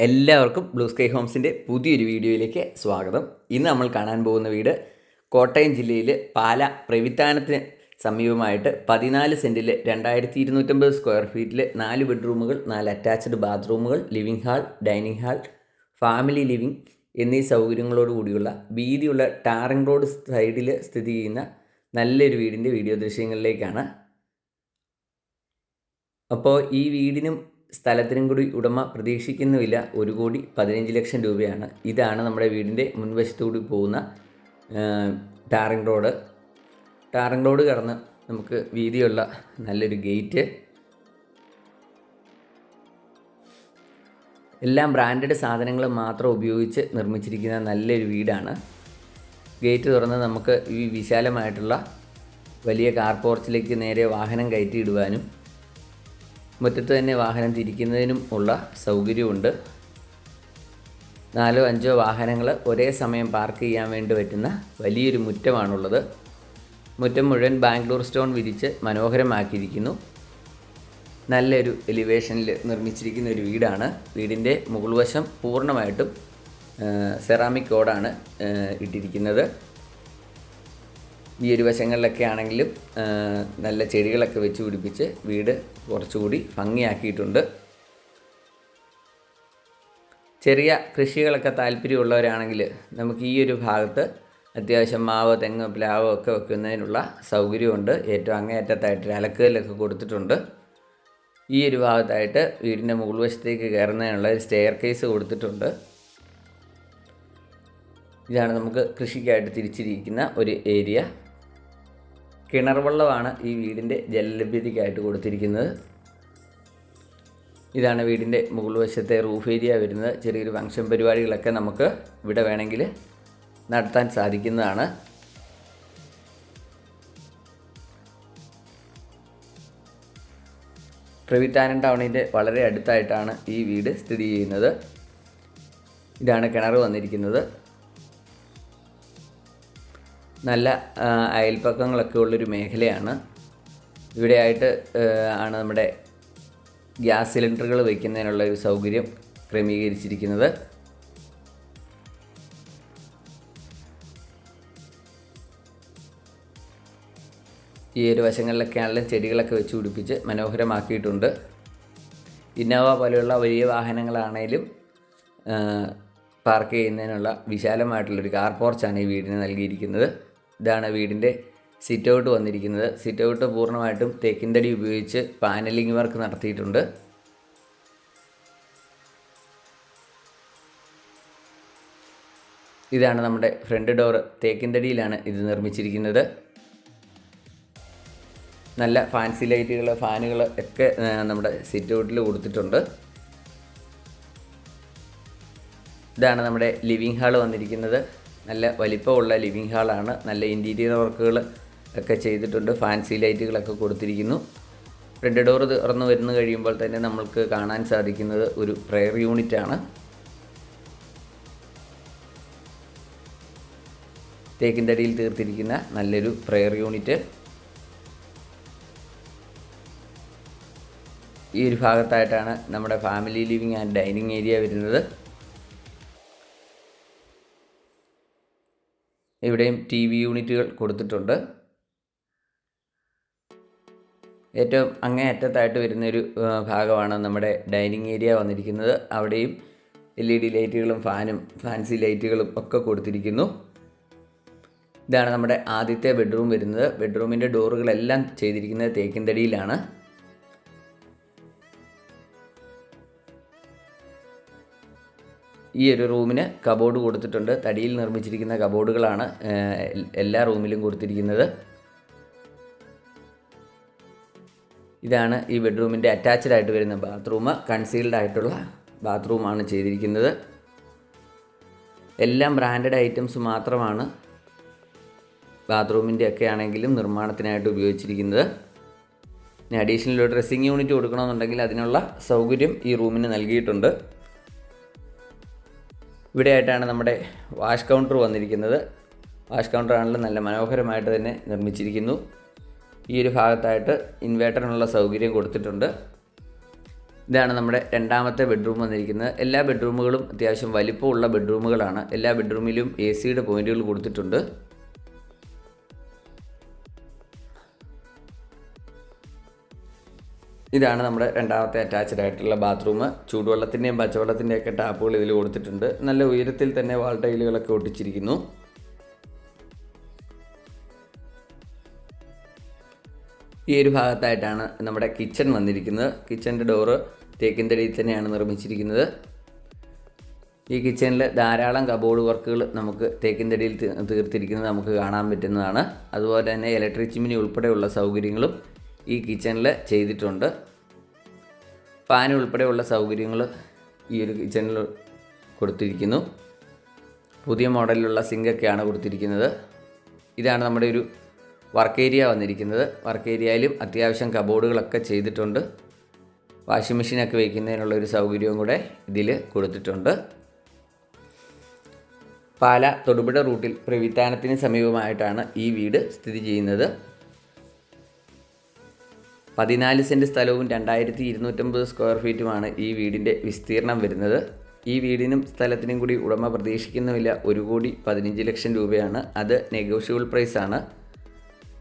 എല്ലാവർക്കും blue sky ഹോംസിന്റെ പുതിയൊരു വീഡിയോയിലേക്ക് സ്വാഗതം. ഇന്ന് നമ്മൾ കാണാൻ പോകുന്ന വീട് കോട്ടയം ജില്ലയിൽ പാല പ്രവിത്താനത്തിന് സമീപമായിട്ട് പതിനാല് സെന്റിൽ രണ്ടായിരത്തി ഇരുന്നൂറ്റമ്പത് സ്ക്വയർ ഫീറ്റിൽ നാല് ബെഡ്റൂമുകൾ നാല് attached ബാത്റൂമുകൾ living hall dining hall family living എന്നീ സൗകര്യങ്ങളോടുകൂടിയുള്ള വീതിയുള്ള ടാറിംഗ് റോഡ് സൈഡിൽ സ്ഥിതി ചെയ്യുന്ന നല്ലൊരു വീടിന്റെ വീഡിയോ ദൃശ്യങ്ങളിലേക്കാണ്. അപ്പോൾ ഈ വീടിനും സ്ഥലത്തിനും കൂടി ഉടമ പ്രതീക്ഷിക്കുന്ന വില ഒരു കോടി പതിനഞ്ച് ലക്ഷം രൂപയാണ്. ഇതാണ് നമ്മുടെ വീടിന്റെ മുൻവശത്തുകൂടി പോകുന്ന ടാറിംഗ് റോഡ്. ടാറിംഗ് റോഡ് കടന്ന് നമുക്ക് വീതിയുള്ള നല്ലൊരു ഗേറ്റ്. എല്ലാം ബ്രാൻഡഡ് സാധനങ്ങൾ മാത്രം ഉപയോഗിച്ച് നിർമ്മിച്ചിരിക്കുന്ന നല്ലൊരു വീടാണ്. ഗേറ്റ് തുറന്ന് നമുക്ക് ഈ വിശാലമായിട്ടുള്ള വലിയ കാർ പോർച്ചിലേക്ക് നേരെ വാഹനം കയറ്റിയിടുവാനും മുറ്റത്ത് തന്നെ വാഹനം തിരിക്കുന്നതിനും ഉള്ള സൗകര്യമുണ്ട് നാലോ അഞ്ചോ വാഹനങ്ങൾ ഒരേ സമയം പാർക്ക് ചെയ്യാൻ വേണ്ടി പറ്റുന്ന വലിയൊരു മുറ്റമാണുള്ളത്. മുറ്റം മുഴുവൻ ബാംഗ്ലൂർ സ്റ്റോൺ വിരിച്ച് മനോഹരമാക്കിയിരിക്കുന്നു. നല്ലൊരു എലിവേഷനിൽ നിർമ്മിച്ചിരിക്കുന്ന ഒരു വീടാണ്. വീടിന്റെ മുകൾവശം പൂർണമായിട്ടും സെറാമിക് കോഡാണ് ഇട്ടിരിക്കുന്നത്. ഈ ഒരു വശങ്ങളിലൊക്കെ ആണെങ്കിലും നല്ല ചെടികളൊക്കെ വെച്ച് പിടിപ്പിച്ച് വീട് കുറച്ചുകൂടി ഭംഗിയാക്കിയിട്ടുണ്ട്. ചെറിയ കൃഷികളൊക്കെ താല്പര്യമുള്ളവരാണെങ്കിൽ നമുക്ക് ഈ ഒരു ഭാഗത്ത് അത്യാവശ്യം മാവ് തെങ്ങ് പ്ലാവ് ഒക്കെ വെക്കുന്നതിനുള്ള സൗകര്യമുണ്ട്. ഏറ്റവും അങ്ങേയറ്റത്തായിട്ട് അലക്കുകല്ലൊക്കെ കൊടുത്തിട്ടുണ്ട്. ഈ ഒരു ഭാഗത്തായിട്ട് വീടിന്റെ മുകൾ വശത്തേക്ക് കയറുന്നതിനുള്ള ഒരു സ്റ്റെയർ കേസ് കൊടുത്തിട്ടുണ്ട്. ഇതാണ് നമുക്ക് കൃഷിക്കായിട്ട് തിരിച്ചിരിക്കുന്ന ഒരു ഏരിയ കിണർ വെള്ളമാണ് ഈ വീടിന്റെ ജലലഭ്യതയ്ക്കായിട്ട് കൊടുത്തിരിക്കുന്നത്. ഇതാണ് വീടിന്റെ മുകൾ വശത്തെ റൂഫ് ഏരിയ വരുന്നത്. ചെറിയൊരു ഫംഗ്ഷൻ പരിപാടികളൊക്കെ നമുക്ക് ഇവിടെ വേണമെങ്കിൽ നടത്താൻ സാധിക്കുന്നതാണ്. പ്രവിത്താനം ടൗണിന്റെ വളരെ അടുത്തായിട്ടാണ് ഈ വീട് സ്ഥിതി ചെയ്യുന്നത്. ഇതാണ് കിണർ വന്നിരിക്കുന്നത്. നല്ല അയൽപ്പക്കങ്ങളൊക്കെ ഉള്ളൊരു മേഖലയാണ്. ഇവിടെയായിട്ട് ആണ് നമ്മുടെ ഗ്യാസ് സിലിണ്ടറുകൾ വയ്ക്കുന്നതിനുള്ള ഒരു സൗകര്യം ക്രമീകരിച്ചിരിക്കുന്നത്. ഈ ഒരു വശങ്ങളിലൊക്കെ ആണെങ്കിലും ചെടികളൊക്കെ വെച്ച് പിടിപ്പിച്ച് മനോഹരമാക്കിയിട്ടുണ്ട്. ഇന്നോവ പോലെയുള്ള വലിയ വാഹനങ്ങളാണേലും പാർക്ക് ചെയ്യുന്നതിനുള്ള വിശാലമായിട്ടുള്ളൊരു കാർ പോർച്ചാണ് ഈ വീടിന് നൽകിയിരിക്കുന്നത്. ഇതാണ് വീടിന്റെ സിറ്റ് ഔട്ട് വന്നിരിക്കുന്നത്. സിറ്റ് ഔട്ട് പൂർണമായിട്ടും തേക്കിൻതടി ഉപയോഗിച്ച് പാനലിംഗ് വർക്ക് നടത്തിയിട്ടുണ്ട്. ഇതാണ് നമ്മുടെ ഫ്രണ്ട് ഡോർ തേക്കിൻതടിയിലാണ് ഇത് നിർമ്മിച്ചിരിക്കുന്നത്. നല്ല ഫാൻസി ലൈറ്റുകൾ ഫാനുകൾ ഒക്കെ നമ്മുടെ സിറ്റ് ഔട്ടിൽ കൊടുത്തിട്ടുണ്ട്. ഇതാണ് നമ്മുടെ ലിവിങ് ഹാൾ വന്നിരിക്കുന്നത്. നല്ല വലിപ്പമുള്ള ലിവിങ് ഹാളാണ് നല്ല ഇന്റീരിയർ വർക്കുകൾ ഒക്കെ ചെയ്തിട്ടുണ്ട്. ഫാൻസി ലൈറ്റുകളൊക്കെ കൊടുത്തിരിക്കുന്നു. ഫ്രണ്ട് ഡോർ തുറന്നു വരുന്നു കഴിയുമ്പോൾ തന്നെ നമ്മൾക്ക് കാണാൻ സാധിക്കുന്നത് ഒരു പ്രെയർ യൂണിറ്റ് ആണ്. തേക്കിൻതടിയിൽ തീർത്തിരിക്കുന്ന നല്ലൊരു പ്രെയർ യൂണിറ്റ് ഈ ഒരു ഭാഗത്തായിട്ടാണ് നമ്മുടെ family living and dining area വരുന്നത്. ഇവിടെയും ടി വി യൂണിറ്റുകൾ കൊടുത്തിട്ടുണ്ട്. ഏറ്റവും അങ്ങേ അറ്റത്തായിട്ട് വരുന്നൊരു ഭാഗമാണ് നമ്മുടെ ഡൈനിങ് ഏരിയ വന്നിരിക്കുന്നത്. അവിടെയും എൽ ഇ ഡി ലൈറ്റുകളും ഫാനും ഫാൻസി ലൈറ്റുകളും ഒക്കെ കൊടുത്തിരിക്കുന്നു. ഇതാണ് നമ്മുടെ ആദ്യത്തെ ബെഡ്റൂം വരുന്നത്. ബെഡ്റൂമിന്റെ ഡോറുകളെല്ലാം ചെയ്തിരിക്കുന്നത് തേക്കിൻതടിയിലാണ്. ഈ ഒരു റൂമിന് കബോർഡ് കൊടുത്തിട്ടുണ്ട്. തടിയിൽ നിർമ്മിച്ചിരിക്കുന്ന കബോർഡുകളാണ് എല്ലാ റൂമിലും കൊടുത്തിരിക്കുന്നത്. ഇതാണ് ഈ ബെഡ്റൂമിന്റെ അറ്റാച്ച്ഡ് ആയിട്ട് വരുന്ന ബാത്റൂം. കൺസീൽഡ് ആയിട്ടുള്ള ബാത്റൂമാണ് ചെയ്തിരിക്കുന്നത്. എല്ലാം ബ്രാൻഡഡ് ഐറ്റംസ് മാത്രമാണ് ബാത്റൂമിന്റെ ഒക്കെ ആണെങ്കിലും നിർമ്മാണത്തിനായിട്ട് ഉപയോഗിച്ചിരിക്കുന്നത്. ഇനി അഡീഷണൽ ഡ്രസ്സിങ് യൂണിറ്റ് കൊടുക്കണമെന്നുണ്ടെങ്കിൽ അതിനുള്ള സൗകര്യം ഈ റൂമിന് നൽകിയിട്ടുണ്ട്. ഇവിടെയായിട്ടാണ് നമ്മുടെ വാഷ് കൗണ്ടർ വന്നിരിക്കുന്നത്. വാഷ് കൗണ്ടർ ആണെങ്കിലും നല്ല മനോഹരമായിട്ട് തന്നെ നിർമ്മിച്ചിരിക്കുന്നു. ഈ ഒരു ഭാഗത്തായിട്ട് ഇൻവേർട്ടറിനുള്ള സൗകര്യം കൊടുത്തിട്ടുണ്ട്. ഇതാണ് നമ്മുടെ രണ്ടാമത്തെ ബെഡ്റൂം വന്നിരിക്കുന്നത്. എല്ലാ ബെഡ്റൂമുകളും അത്യാവശ്യം വലിപ്പമുള്ള ബെഡ്റൂമുകളാണ്. എല്ലാ ബെഡ്റൂമിലും എ സിയുടെ പോയിന്റുകൾ കൊടുത്തിട്ടുണ്ട്. ഇതാണ് നമ്മുടെ രണ്ടാമത്തെ അറ്റാച്ച്ഡ് ആയിട്ടുള്ള ബാത്റൂം ചൂടുവെള്ളത്തിന്റെയും പച്ചവെള്ളത്തിന്റെയും ഒക്കെ ടാപ്പുകൾ ഇതിൽ കൊടുത്തിട്ടുണ്ട്. നല്ല ഉയരത്തിൽ തന്നെ വാൾ ടൈലുകളൊക്കെ ഒട്ടിച്ചിരിക്കുന്നു. ഈ ഒരു ഭാഗത്തായിട്ടാണ് നമ്മുടെ കിച്ചൺ വന്നിരിക്കുന്നത്. കിച്ചന്റെ ഡോറ് തേക്കിൻ തടിയിൽ തന്നെയാണ് നിർമ്മിച്ചിരിക്കുന്നത്. ഈ കിച്ചണിൽ ധാരാളം കബോർഡ് വർക്കുകൾ നമുക്ക് തേക്കിൻ തടിയിൽ തീ- തീർത്തിരിക്കുന്നത് നമുക്ക് കാണാൻ പറ്റുന്നതാണ്. അതുപോലെ തന്നെ ഇലക്ട്രിക് ചിമ്മിനി ഉൾപ്പെടെയുള്ള സൗകര്യങ്ങളും ഈ കിച്ചണിൽ ചെയ്തിട്ടുണ്ട്. ഫാൻ ഉൾപ്പെടെയുള്ള സൗകര്യങ്ങൾ ഈ ഒരു കിച്ചണിൽ കൊടുത്തിരിക്കുന്നു. പുതിയ മോഡലിലുള്ള സിങ്കൊക്കെയാണ് കൊടുത്തിരിക്കുന്നത്. ഇതാണ് നമ്മുടെ ഒരു വർക്ക് ഏരിയ വന്നിരിക്കുന്നത്. വർക്ക് ഏരിയയിലും അത്യാവശ്യം കബോർഡുകളൊക്കെ ചെയ്തിട്ടുണ്ട്. വാഷിംഗ് മെഷീനൊക്കെ വയ്ക്കുന്നതിനുള്ള ഒരു സൗകര്യവും കൂടെ ഇതിൽ കൊടുത്തിട്ടുണ്ട്. പാല തൊടുപുഴ റൂട്ടിൽ പ്രവിത്താനത്തിന് സമീപമായിട്ടാണ് ഈ വീട് സ്ഥിതി ചെയ്യുന്നത്. പതിനാല് സെന്റ് സ്ഥലവും രണ്ടായിരത്തി ഇരുന്നൂറ്റമ്പത് സ്ക്വയർ ഫീറ്റുമാണ് ഈ വീടിന്റെ വിസ്തീർണം വരുന്നത്. ഈ വീടിനും സ്ഥലത്തിനും കൂടി ഉടമ പ്രതീക്ഷിക്കുന്ന വില ഒരു കോടി പതിനഞ്ച് ലക്ഷം രൂപയാണ്. അത് നെഗോഷ്യബിൾ പ്രൈസാണ്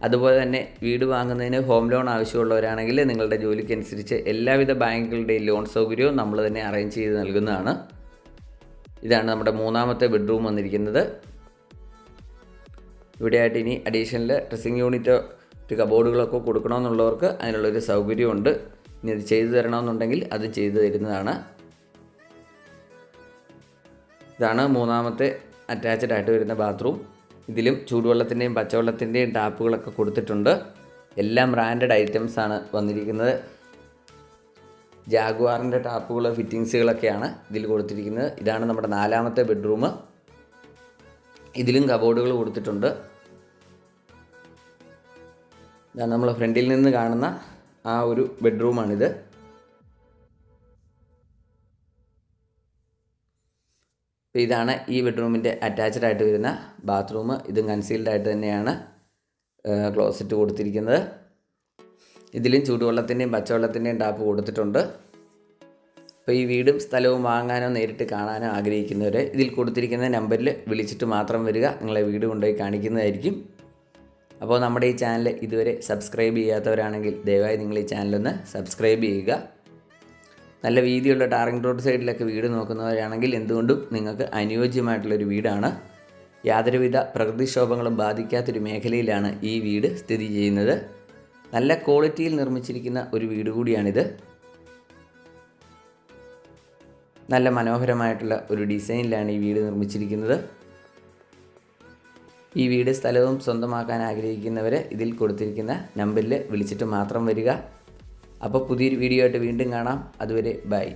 അതുപോലെ തന്നെ വീട് വാങ്ങുന്നതിന് ഹോം ലോൺ ആവശ്യമുള്ളവരാണെങ്കിൽ നിങ്ങളുടെ ജോലിക്കനുസരിച്ച് എല്ലാവിധ ബാങ്കുകളുടെയും ലോൺ സൗകര്യവും നമ്മൾ തന്നെ അറേഞ്ച് ചെയ്ത് നൽകുന്നതാണ്. ഇതാണ് നമ്മുടെ മൂന്നാമത്തെ ബെഡ്റൂം വന്നിരിക്കുന്നത്. ഇവിടെയായിട്ട് ഇനി അഡീഷണൽ ഡ്രസ്സിങ് യൂണിറ്റോ മറ്റ് കബോർഡുകളൊക്കെ കൊടുക്കണമെന്നുള്ളവർക്ക് അതിനുള്ളൊരു സൗകര്യമുണ്ട്. ഇനി അത് ചെയ്തു തരണമെന്നുണ്ടെങ്കിൽ അത് ചെയ്തു തരുന്നതാണ്. ഇതാണ് മൂന്നാമത്തെ അറ്റാച്ച്ഡ് ആയിട്ട് വരുന്ന ബാത്റൂം ഇതിലും ചൂടുവെള്ളത്തിന്റെയും പച്ചവെള്ളത്തിന്റെയും ടാപ്പുകളൊക്കെ കൊടുത്തിട്ടുണ്ട്. എല്ലാം ബ്രാൻഡഡ് ഐറ്റംസ് ആണ് വന്നിരിക്കുന്നത്. ജാഗ്വാറിന്റെ ടാപ്പുകൾ ഫിറ്റിങ്സുകളൊക്കെയാണ് ഇതിൽ കൊടുത്തിരിക്കുന്നത്. ഇതാണ് നമ്മുടെ നാലാമത്തെ ബെഡ്റൂം ഇതിലും കബോർഡുകൾ കൊടുത്തിട്ടുണ്ട്. ഇതാണ് നമ്മൾ ഫ്രണ്ടിൽ നിന്ന് കാണുന്ന ആ ഒരു ബെഡ്റൂമാണിത്. അപ്പോൾ ഇതാണ് ഈ ബെഡ്റൂമിന്റെ അറ്റാച്ച്ഡ് ആയിട്ട് വരുന്ന ബാത്റൂം ഇതും കൺസീൽഡ് ആയിട്ട് തന്നെയാണ് ക്ലോസറ്റ് കൊടുത്തിരിക്കുന്നത്. ഇതിലും ചൂടുവെള്ളത്തിന്റെയും പച്ചവെള്ളത്തിന്റെയും ടാപ്പ് കൊടുത്തിട്ടുണ്ട്. അപ്പോൾ ഈ വീടും സ്ഥലവും വാങ്ങാനോ നേരിട്ട് കാണാനോ ആഗ്രഹിക്കുന്നവരെ ഇതിൽ കൊടുത്തിരിക്കുന്ന നമ്പറിൽ വിളിച്ചിട്ട് മാത്രം വരിക. നിങ്ങളെ വീട് കൊണ്ടുപോയി കാണിക്കുന്നതായിരിക്കും. അപ്പോൾ നമ്മുടെ ഈ ചാനൽ ഇതുവരെ സബ്സ്ക്രൈബ് ചെയ്യാത്തവരാണെങ്കിൽ ദയവായി നിങ്ങൾ ഈ ചാനലൊന്ന് സബ്സ്ക്രൈബ് ചെയ്യുക. നല്ല വീതിയുള്ള ടാറിംഗ് റോഡ് സൈഡിലൊക്കെ വീട് നോക്കുന്നവരാണെങ്കിൽ എന്തുകൊണ്ടും നിങ്ങൾക്ക് അനുയോജ്യമായിട്ടുള്ളൊരു വീടാണ്. യാതൊരുവിധ പ്രകൃതിക്ഷോഭങ്ങളും ബാധിക്കാത്തൊരു മേഖലയിലാണ് ഈ വീട് സ്ഥിതി ചെയ്യുന്നത്. നല്ല ക്വാളിറ്റിയിൽ നിർമ്മിച്ചിരിക്കുന്ന ഒരു വീട് കൂടിയാണിത്. നല്ല മനോഹരമായിട്ടുള്ള ഒരു ഡിസൈനിലാണ് ഈ വീട് നിർമ്മിച്ചിരിക്കുന്നത്. ഈ വീട് സ്ഥലവും സ്വന്തമാക്കാൻ ആഗ്രഹിക്കുന്നവരെ ഇതിൽ കൊടുത്തിരിക്കുന്ന നമ്പറിൽ വിളിച്ചിട്ട് മാത്രം വരിക. അപ്പോൾ പുതിയൊരു വീഡിയോ ആയിട്ട് വീണ്ടും കാണാം. അതുവരെ ബൈ.